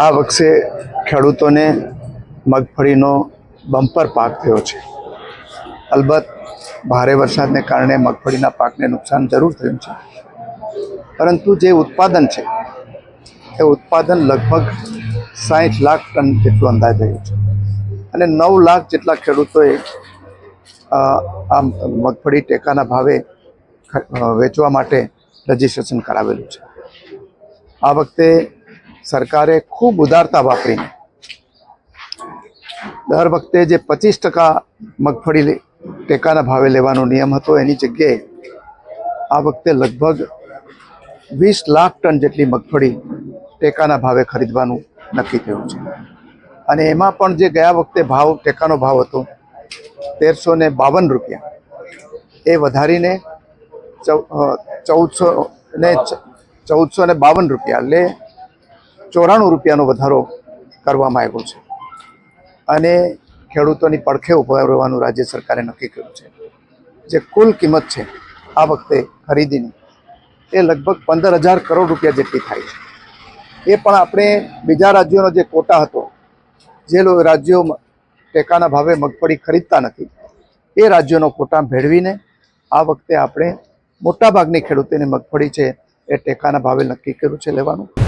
આ વખતે ખેડૂતોને મગફળીનો બમ્પર પાક થયો છે. અલબત્ત ભારે વરસાદને કારણે મગફળીના પાકને નુકસાન જરૂર થયું છે. પરંતુ જે ઉત્પાદન છે, એ ઉત્પાદન લગભગ સાઠ લાખ ટન જેટલું અંદાજ રહ્યું છે. અને નવ લાખ જેટલા ખેડૂતોએ આ મગફળી ટેકાના ભાવે વેચવા માટે રજીસ્ટ્રેશન કરાવેલું છે. આ વખતે સરકારે ખૂબ ઉદારતા વાપરીને દર વખતે જે પચીસ ટકા મગફળી ટેકાના ભાવે લેવાનો નિયમ હતો એની જગ્યાએ આ વખતે લગભગ વીસ લાખ ટન જેટલી મગફળી ટેકાના ભાવે ખરીદવાનું નક્કી થયું છે. અને એમાં પણ જે ગયા વખતે ભાવ, ટેકાનો ભાવ હતો, તેરસો ને બાવન રૂપિયા. એ વધારીને ચૌદસો ને ચૌદસો ને બાવન રૂપિયા. એટલે ચોરાણું રૂપિયાનો વધારો કરવામાં આવ્યો છે. અને ખેડૂતોની પડખે ઊભા રહેવાનું રાજ્ય સરકારે નક્કી કર્યું છે. જે કુલ કિંમત છે આ વખતે ખરીદીની, એ લગભગ પંદર હજાર કરોડ રૂપિયા જેટલી થાય છે. એ પણ આપણે બીજા રાજ્યોનો જે કોટા હતો, જે રાજ્યો ટેકાના ભાવે મગફળી ખરીદતા નથી, એ રાજ્યોનો કોટા ભેળવીને આ વખતે આપણે મોટાભાગની ખેડૂતોની મગફળી છે, એ ટેકાના ભાવે નક્કી કર્યું છે લેવાનું.